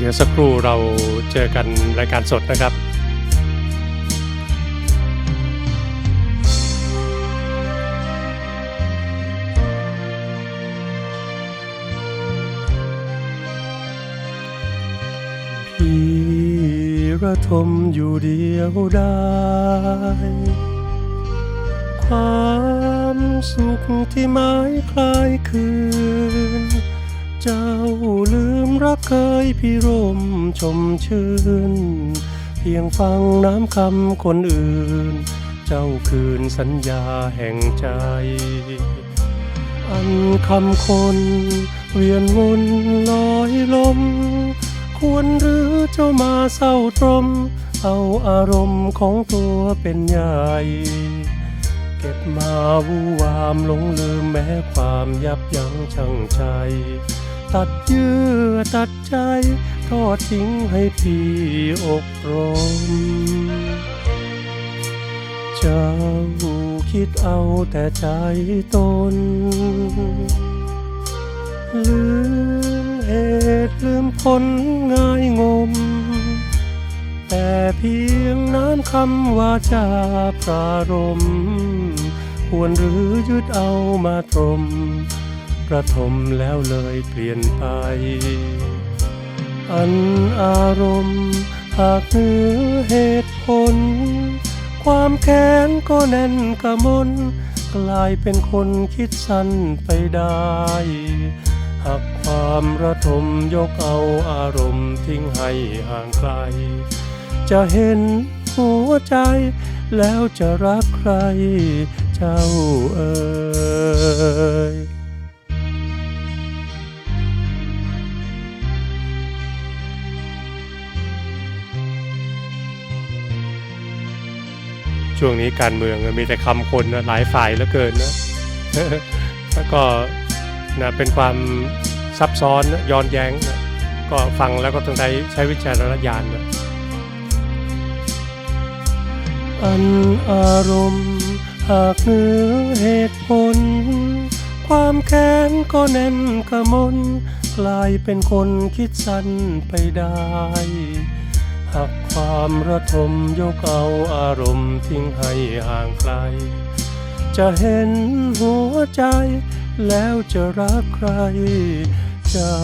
เดี๋ยวสักครู่เราเจอกันรายการสดนะครับพี่ระทมอยู่เดียวได้ ความสุขที่หมายคลายคืน เจ้าลืมรักเคยพี่รมชมชื่น เพียงฟังน้ำคำคนอื่น เจ้าคืนสัญญาแห่งใจ อันคำคน เวียนวนลอยลม ควรหรือเจ้ามาเศร้าตรม เอาอารมณ์ของตัวเป็นใหญ่เก็บมาวูวามหลงลืมแม้ความยับยั้งชั่งใจ ตัดเยื่อตัดใจ ทอดทิ้งให้พี่อกรมเจ้าคิดเอาแต่ใจตน ลืมเหตุลืมผลง่ายงม แต่เพียงน้ำคำว่าจาปรารม ควรหรือยึดเอามาตรม กระทมแล้วเลยเปลี่ยนไป อันอารมณ์หากเหนือเหตุผล ความแค้นก็แน่นกระมนกลายเป็นคนคิดสั้นไปได้ หากความระทมยกเอาอารมณ์ทิ้งให้ห่างไกล จะเห็นหัวใจ แล้วจะรักใคร เจ้าเอ่ย ช่วงนี้การเมืองมีแต่คำคนนะหลายฝ่ายเหลือเกินนะแล้วก็นะเป็นความซับซ้อนนะย้อนแย้งนะก็ฟังแล้วก็ต้องใช้ใช้วิจารณญาณนะอันอารมณ์หากเหนือเหตุผล ความแค้นก็แน่นกระมนกลายเป็นคนคิดสั้นไปได้ ความระทมยกเอาอารมณ์ทิ้งให้ห่างไกล จะเห็นหัวใจแล้วจะรักใคร เจ้า